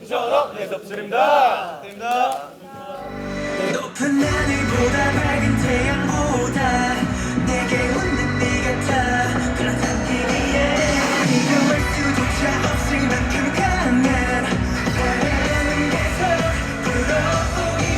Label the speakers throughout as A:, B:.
A: 내섭술입니다. 됩니다.
B: 높은 하늘보다 밝은 태양보다 내게 웃는 네 같아 그런 향기기에 비교할 수조차 없을 만큼 강한 바라는 계속 불어오기에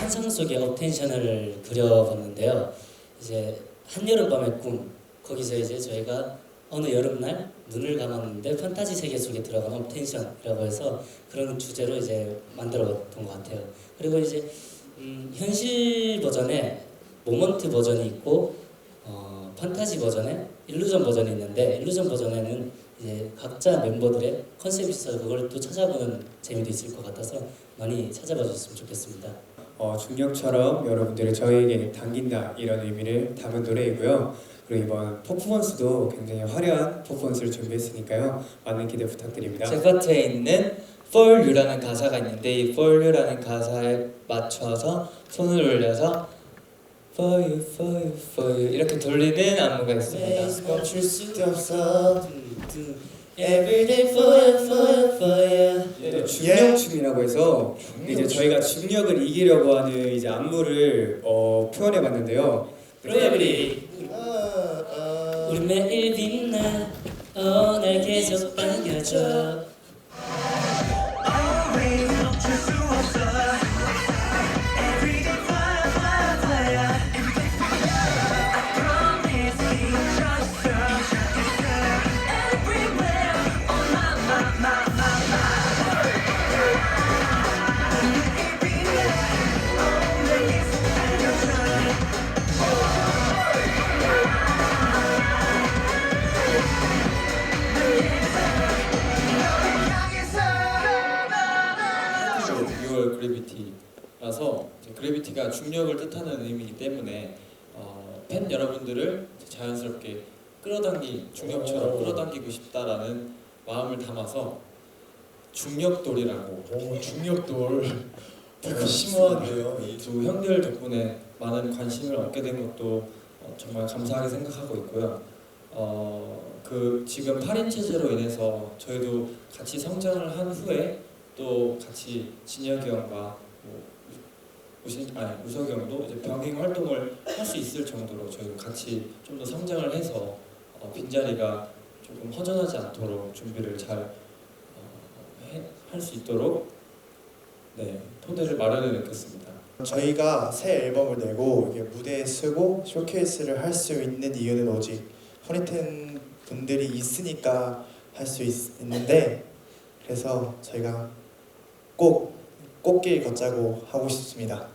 C: 환상 속의 업텐션을 그려봤는데요. 이제 한여름밤의 꿈 거기서 이제 저희가 어느 여름날 눈을 감았는데 판타지 세계 속에 들어간 업텐션이라고 해서 그런 주제로 이제 만들어봤던 것 같아요. 그리고 이제 음, 현실 버전에 모먼트 버전이 있고 어, 판타지 버전에 일루전 버전이 있는데 일루전 버전에는 이제 각자 멤버들의 컨셉이 있어서 그걸 또 찾아보는 재미도 있을 것 같아서 많이 찾아봐 주셨으면 좋겠습니다.
D: 어, 중력처럼 여러분들을 저에게 당긴다 이런 의미를 담은 노래이고요. 그리고 이번 퍼포먼스도 굉장히 화려한 퍼포먼스를 준비했으니까요. 많은 기대 부탁드립니다.
E: 제 파트에 있는 For You라는 가사가 있는데 이 For You라는 가사에 맞춰서 손을 올려서 For You, For You, For You 이렇게 돌리는 안무가 있습니다.
C: 멈출 수도 없어 Everyday for you
D: 또 중력춤이라고 해서 이제 저희가 중력을 이기려고 하는 이제 안무를 어, 표현해 봤는데요.
C: 프로야블이 우리 매일 빛나 어, 날 계속 반겨줘
F: 6월 그래비티라서 그래비티가 중력을 뜻하는 의미이기 때문에 어, 팬 여러분들을 자연스럽게 끌어당기 중력처럼 끌어당기고 싶다라는 마음을 담아서 중력돌이라고
G: 오, 중력돌
F: 되게 심오한데요. 이두 형들 덕분에 많은 관심을 얻게 된 것도 어, 정말 감사하게 생각하고 있고요. 어, 그 지금 8인 체제로 인해서 저희도 같이 성장을 한 후에 또 같이 진혁이 형과 뭐 우신 아니 우석이 형도 이제 병행 활동을 할 수 있을 정도로 저희도 같이 좀 더 성장을 해서 어, 빈자리가 조금 허전하지 않도록 준비를 잘 할 수 있도록 네 토대를 마련해 놓겠습니다.
G: 저희가 새 앨범을 내고 이게 무대에 쓰고 쇼케이스를 할 수 있는 이유는 오직 허니텐 분들이 있으니까 할 수 있는데 그래서 저희가 꼭 꽃길 걷자고 하고 싶습니다.